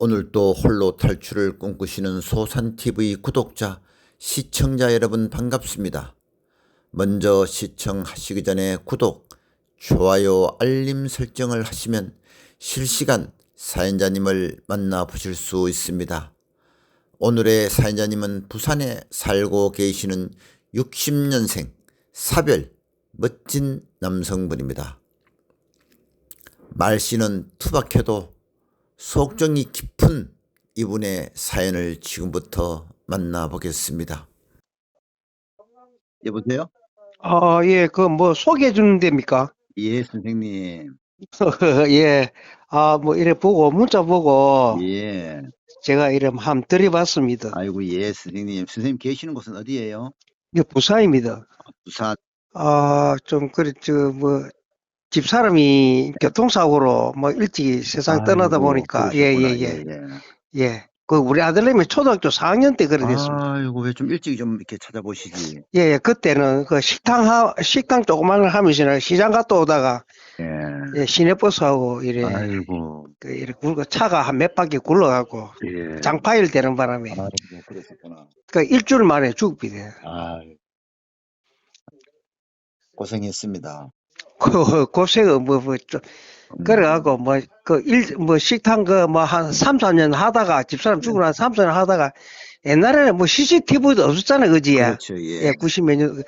오늘도 홀로 탈출을 꿈꾸시는 소산TV 구독자, 시청자 여러분 반갑습니다. 먼저 시청하시기 전에 구독, 좋아요, 알림 설정을 하시면 실시간 사연자님을 만나보실 수 있습니다. 오늘의 사연자님은 부산에 살고 계시는 60년생 사별 멋진 남성분입니다. 말씨는 투박해도 속정이 깊은 이분의 사연을 지금부터 만나보겠습니다. 여보세요? 아, 예, 그 뭐 소개해 주는 데입니까? 예, 선생님. 예. 아, 뭐 이래 보고 문자 보고 예. 제가 이름 한번 들여봤습니다. 아이고, 예, 선생님. 선생님 계시는 곳은 어디예요? 이게 부산입니다. 부산. 아, 좀 그래 저뭐 집사람이 교통사고로 뭐 일찍 세상 떠나다 아이고, 보니까 예, 예, 그러셨구나. 예. 예. 그 우리 아들님이 초등학교 4학년 때 그래 됐습니다. 아이고, 왜 좀 일찍 좀 이렇게 찾아보시지? 예, 예. 그때는 그 식당 하, 식당 조그만 걸 하면서 시장 갔다 오다가 예. 예, 시내버스하고 이래 아이고, 그 이래 굴고 차가 한 몇 바퀴 굴러가고 예. 장파일 되는 바람에 아이고, 그러셨구나. 그 일주일 만에 죽비대. 아이고. 고생했습니다. 그 고생은 뭐, 뭐, 좀, 음. 그래갖고 뭐, 그 일, 뭐 식당 그 뭐 한 3, 4년 하다가 집사람 죽고 난 3, 4년 하다가 옛날에는 뭐 CCTV도 없었잖아요, 그지? 그렇죠, 예. 예, 90몇 년.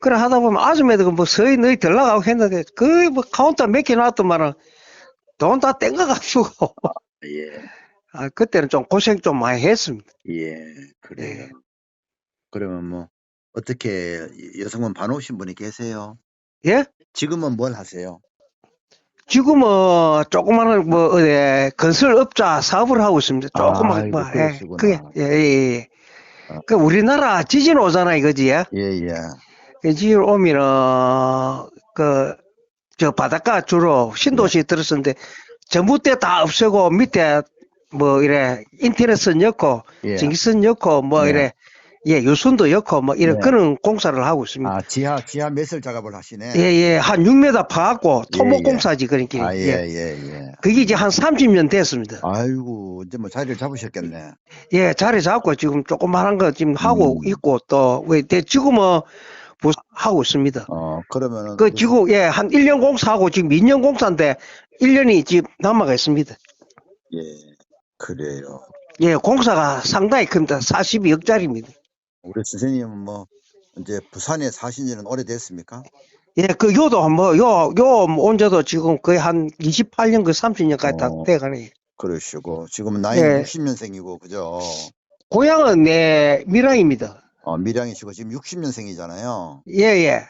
그래 하다 보면 아줌마들 뭐 서희 너희 들나가고 했는데 그 뭐 카운터 몇 개 놨더만은 돈 다 땡겨가지고. 예. 아, 그때는 좀 고생 좀 많이 했습니다. 예, 그래요. 예. 그러면 뭐, 어떻게 여성분 반오신 분이 계세요? 예? 지금은 뭘 하세요? 지금은 조그마한 뭐 어디 건설업자 사업을 하고 있습니다. 조그만 아이고, 뭐 예, 그러시구나. 그게 예, 예, 예. 아. 그 우리나라 지진 오잖아요, 이거지? 예? 예, 예. 그 지진 오면은 그 저 바닷가 주로 신도시 들었었는데 전봇대 다 없애고 밑에 뭐 이래 인터넷선 넣고 예. 전기선 넣고 뭐 네. 이래 예 유선도 넣고 뭐 이런 네. 그런 공사를 하고 있습니다. 아, 지하, 지하 매설 작업을 하시네. 예, 예, 한 6m 파갖고 예, 토목 예. 공사지 그러니까 아, 예, 예. 예, 예. 그게 이제 한 30년 됐습니다. 아이고, 이제 뭐 자리를 잡으셨겠네. 예, 자리 잡고 지금 조그만한 거 지금 하고 음. 있고 또, 왜, 대- 지금은 부- 하고 있습니다. 어, 그러면은. 그 지금, 예, 한 1년 공사하고 지금 2년 공사인데 1년이 지금 남아가 있습니다. 예, 그래요. 예, 공사가 상당히 큽니다. 42억짜리입니다. 우리 선생님은 뭐, 이제 부산에 사신 지는 오래됐습니까? 예, 그 요도 뭐, 요, 요, 온 지도 지금 거의 한 28년, 그 30년까지 다 어. 돼가네. 그러시고, 지금은 나이는 예. 60년생이고, 그죠? 고향은 내 밀양입니다. 어, 밀양이시고, 지금 60년생이잖아요. 예, 예.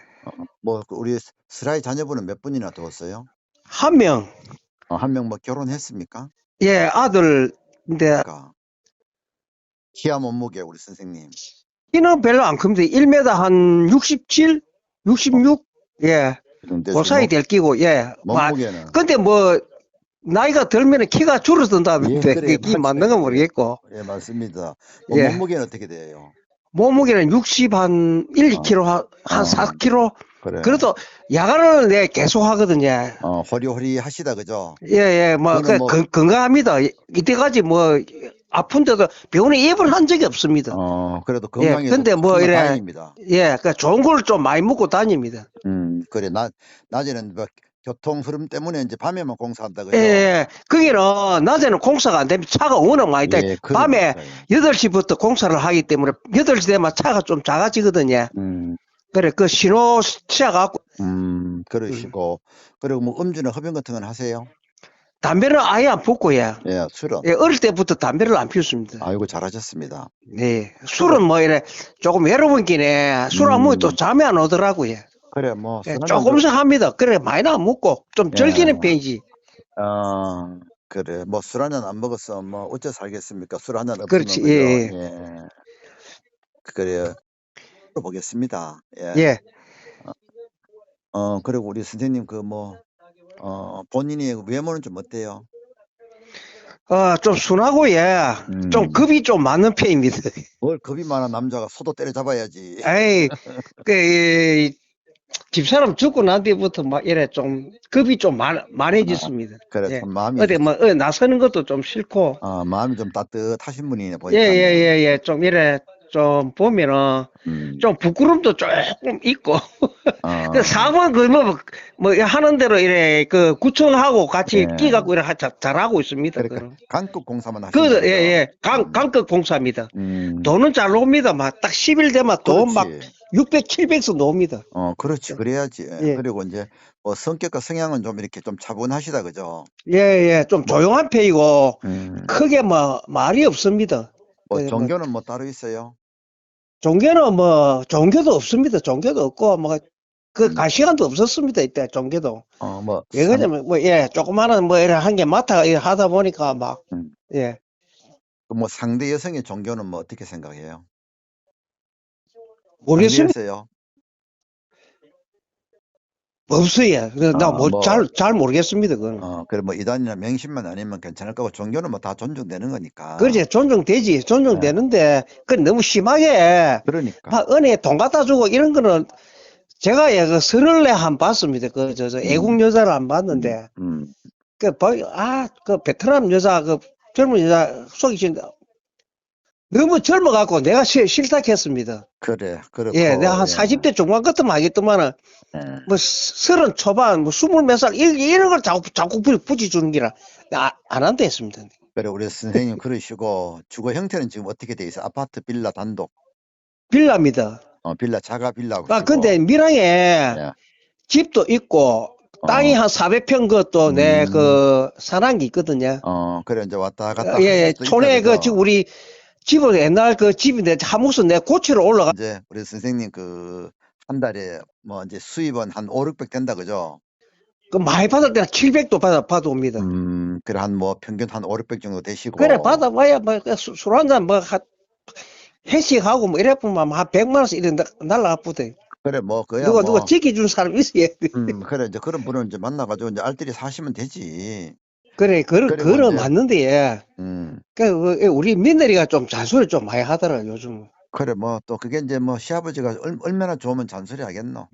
뭐, 그 우리 슬라이 자녀분은 몇 분이나 두었어요? 한 명, 어, 한 명 뭐 결혼했습니까? 예, 아들, 근데 그러니까. 키와 몸무게, 우리 선생님. 키는 별로 안 큽니다. 1m 한 67, 66? 예. 그 사이 될 끼고, 예. 마- 몸무게는. 근데 뭐, 나이가 들면 키가 줄어든다는데, 예, 그래요. 그게 맞는 건 모르겠고. 예, 맞습니다. 뭐 예. 몸무게는 어떻게 돼요? 몸무게는 60, 한 1, 2kg, 한, 한 어. 4kg? 그래. 그래도 야간을 내 계속 하거든요. 어, 호리호리 하시다, 그죠? 예, 예, 뭐, 그거는 그, 뭐- 건- 건강합니다. 이때까지 뭐, 아픈데도 병원에 입원한 적이 없습니다. 어, 그래도 건강해서 예, 근데 뭐 정말 이래- 다행입니다. 예, 그 좋은 걸 좀 많이 먹고 다닙니다. 음, 그래. 낮, 낮에는 뭐 교통 흐름 때문에 이제 밤에만 공사한다, 그죠? 예, 예. 거기는 낮에는 공사가 안 되면 차가 워낙 많이 돼. 예, 밤에 그러니까요. 8시부터 공사를 하기 때문에 8시 되면 차가 좀 작아지거든요. 음, 그래, 그 신호 치아갖고 음, 그러시고. 그리고 뭐 음주나 흡연 같은 건 하세요? 담배를 아예 안 폈고, 예. 예, 술은. 예, 어릴 때부터 담배를 안 피웠습니다. 아이고, 잘하셨습니다. 네. 술은 뭐 이래 조금 외로운 기네 술안 먹으면 또 음. 잠이 안 오더라고 요. 그래, 뭐. 예, 조금씩 합니다. 그래, 많이는 안 먹고 좀 즐기는 예. 편이지. 어, 그래. 뭐 술 한 잔 안 먹었어. 뭐 어째 살겠습니까? 술 한 잔 없으면 그렇지, 그죠? 예, 예. 그래요. 또 보겠습니다. 예. 예. 어, 그리고 우리 선생님 그 뭐, 어, 본인의 외모는 좀 어때요? 어, 좀 순하고, 예. 음. 좀 겁이 좀 많은 편입니다. 뭘 겁이 많은 남자가 소도 때려잡아야지. 에이, 그, 이, 집사람 죽고 난 뒤부터 막 이래 좀 겁이 좀 많, 많아졌습니다. 그래 예. 참 마음이 어디 뭐 어, 나서는 것도 좀 싫고 어, 마음이 좀 따뜻하신 분이네 보니까. 예 예 예 예 좀 이래 좀 보면은 음, 좀 부끄럼도 조금 있고 어, 그 사업은 그뭐 뭐 하는 대로 이래 그 구청하고 같이 예. 끼갖고 이래 하- 자- 잘하고 있습니다. 그러니까. 강급 공사만 하시는 그 거죠? 예예 강 강급 공사입니다. 음, 돈은 잘 나옵니다. 막 딱 10일 되면 돈막 그렇지. 600, 700씩 나옵니다. 어, 그렇지. 그래야지. 예. 그리고 이제 뭐 성격과 성향은 좀 이렇게 좀 차분하시다, 그죠? 예 예 좀 조용한 편이고 음, 크게 뭐 말이 없습니다. 뭐 네, 뭐- 종교는 뭐 따로 있어요? 종교는 뭐 종교도 없습니다. 종교도 없고 뭐그 음. 갈 시간도 없었습니다. 이때 종교도. 어, 뭐 왜 그러냐면 뭐예 조그마한 뭐 이래 한개 맡아 하다 보니까 막 음. 예. 그뭐 상대 여성의 종교는 뭐 어떻게 생각해요? 상대였어요? 없어요. 그래서 아, 나뭐 뭐. 잘잘 모르겠습니다. 그거는. 어, 그래 뭐 이단이나 명심만 아니면 괜찮을 거고 종교는 뭐 다 존중되는 거니까. 그렇지 존중되지 존중되는데 그 너무 심하게 그러니까. 막 은혜 돈 갖다 주고 이런 거는 제가 예, 그 설을내 한 봤습니다. 그 저 저 애국 여자를 안 봤는데 음, 그아그 베트남 여자 그 젊은 여자 속이신다. 너무 젊어 갖고 내가 싫, 싫다 했습니다. 그래. 그렇고. 예, 내가 한 예. 40대 중반 같으면 하겠더만은 예. 뭐 서른 초반 뭐 스물 몇 살 이런, 이런 걸 자꾸 자꾸 부- 붙여주는 기라 아, 안 한다 했습니다. 그래 우리 선생님 그러시고 주거 형태는 지금 어떻게 돼 있어? 아파트, 빌라, 단독, 빌라입니다. 어, 빌라, 자가 빌라. 아 근데 밀양에 예. 집도 있고 땅이 한 400평 것도 내 음. 그 산한게 있거든요. 어, 그래 이제 왔다 갔다. 예, 예. 촌에 있다, 그? 지금 우리 집은 옛날 그 집인데 하무서 내 고치러 올라가 이제 우리 선생님 그 한 달에 뭐 이제 수입은 한 5, 600 된다 그죠? 그 많이 받을 때는 700도 받아 받아옵니다. 음, 그래 한 뭐 평균 한 5, 600 정도 되시고. 그래 받아봐야 뭐술 한잔 뭐 하- 회식하고 뭐 이래 보면 한 100만 원씩 이래 날라가쁘대. 그래 뭐 그야 누가 뭐 누가 지켜준 사람 있어야 돼. 음, 그래 이제 그런 분을 이제 만나가지고 이제 알뜰히 사시면 되지. 그래, 그, 그건 이제- 맞는데, 예. 음, 그, 그, 우리 며느리가 좀 잔소리 좀 많이 하더라, 요즘. 그래 뭐 또 그게 이제 뭐 시아버지가 얼, 얼마나 좋으면 잔소리 하겠노.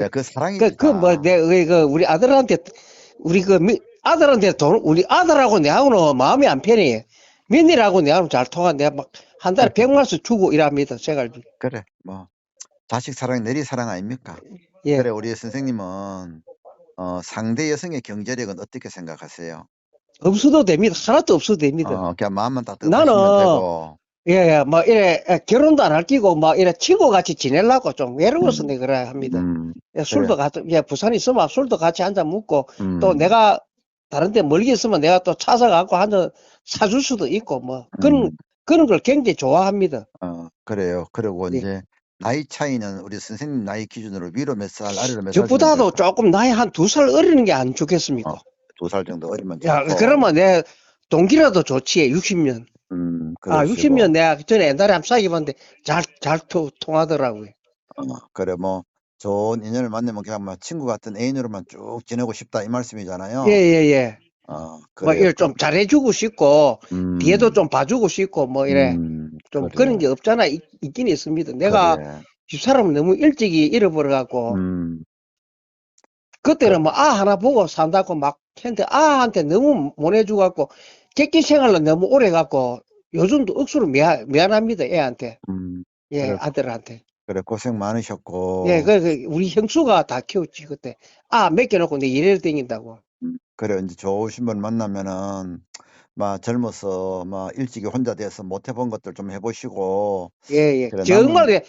예, 그 사랑이지. 그, 그, 뭐, 내, 그, 그 우리 아들한테, 우리 그, 미- 아들한테 돈, 우리 아들하고 내하고는 마음이 안 편해. 며느리하고 내하고는 잘 통한 내가 막, 한 달에 100만 원씩 주고 일합니다, 제가. 그래 뭐 자식 사랑 내리 사랑 아닙니까? 예. 그래 우리 선생님은 어, 상대 여성의 경제력은 어떻게 생각하세요? 없어도 됩니다. 하나도 없어도 됩니다. 어, 그냥 마음만 따뜻하시면 나는 되고. 예, 예, 뭐, 이래, 예, 결혼도 안 할 끼고, 막, 이래, 친구 같이 지내려고 좀 외로워서 음. 내가 그래 합니다. 음, 예, 술도 같이, 예, 부산에 있으면 술도 같이 한잔 먹고, 음, 또 내가 다른 데 멀리 있으면 내가 또 찾아가고 한 잔 사줄 수도 있고 뭐 그런 음, 그런 걸 굉장히 좋아합니다. 어, 그래요. 그리고 예. 이제 나이 차이는 우리 선생님 나이 기준으로 위로 몇 살, 아래로 몇 살? 저보다도 조금 나이 한 두 살 어리는 게 안 좋겠습니까? 두살 정도 어리면 야, 좋고. 그러면 내 동기라도 좋지. 60년. 음, 아, 그러시고. 60년 내가 전에 옛날에 한번 사귀었는데 잘, 잘 통- 통하더라고요. 어, 그래 뭐 좋은 인연을 만나면 그냥 뭐 친구 같은 애인으로만 쭉 지내고 싶다 이 말씀이잖아요. 예, 예, 예. 어, 뭐, 그래요. 이래 좀 잘해주고 싶고, 음, 뒤에도 좀 봐주고 싶고, 뭐, 이래. 음, 좀 그래요. 그런 게 없잖아. 있, 있긴 있습니다. 내가 그래. 집사람을 너무 일찍이 잃어버려갖고, 음, 그때는 뭐 아 하나 보고 산다고 막 했는데 아한테 너무 못해주갖고 객기 생활로 너무 오래 갖고 요즘도 억수로 미안, 미안합니다 애한테 음, 예 그래. 아들한테 그래 고생 많으셨고. 예 그, 그 우리 형수가 다 키웠지 그때 아 맡겨놓고 내 일을 댕긴다고 음, 그래 이제 좋으신 분 만나면은 막 젊어서 막 일찍이 혼자 돼서 못 해본 것들 좀 해보시고. 예 예 그래, 정말 예,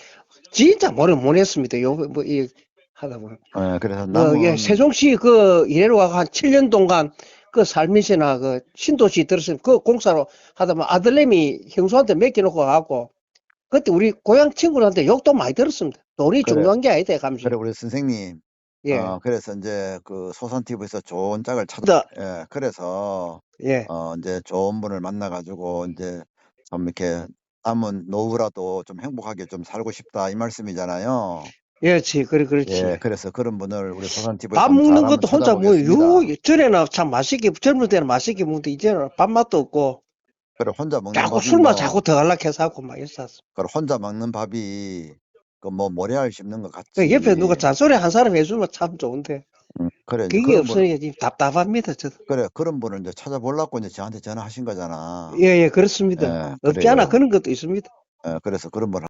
진짜 뭐를 못 했습니다 요 뭐 이 하다 보면 예, 그래서 그, 남은 예, 세종시 그 이래로 가고 한 7년 동안 그 살면서나 그 신도시 들었으면 그 공사로 하다 보면 아들내미 형수한테 맡겨놓고 가고 그때 우리 고향 친구들한테 욕도 많이 들었습니다. 돈이 그래. 중요한 게 아니다, 감시. 그래 우리 선생님. 예, 어, 그래서 이제 그 소선 TV에서 좋은 짝을 찾. 네. 예, 그래서 예, 어 이제 좋은 분을 만나 가지고 이제 좀 이렇게 남은 노후라도 좀 행복하게 좀 살고 싶다 이 말씀이잖아요. 예, 지, 그래, 그렇지. 예, 그래서 그런 분을 우리 소선 TV에 밥 먹는 것도 혼자 뭐, 요, 전에는 참 맛있게, 젊을 때는 맛있게 먹는데, 이제는 밥맛도 없고, 그래 혼자 먹는 자꾸 밥이 술만 뭐, 자꾸 더 하려고 해서 하고 막 있었어. 그래 혼자 먹는 밥이 그뭐 모래알 씹는 것 같이. 그 옆에 누가 잔소리 한 사람 해주면 참 좋은데 음, 그래 그게 분, 없으니까 지금 답답합니다. 저도. 그래 그런 분을 이제 찾아보려고 이제 저한테 전화하신 거잖아. 예, 예, 그렇습니다. 예, 없지 그래요. 않아 그런 것도 있습니다. 예, 그래서 그런 분을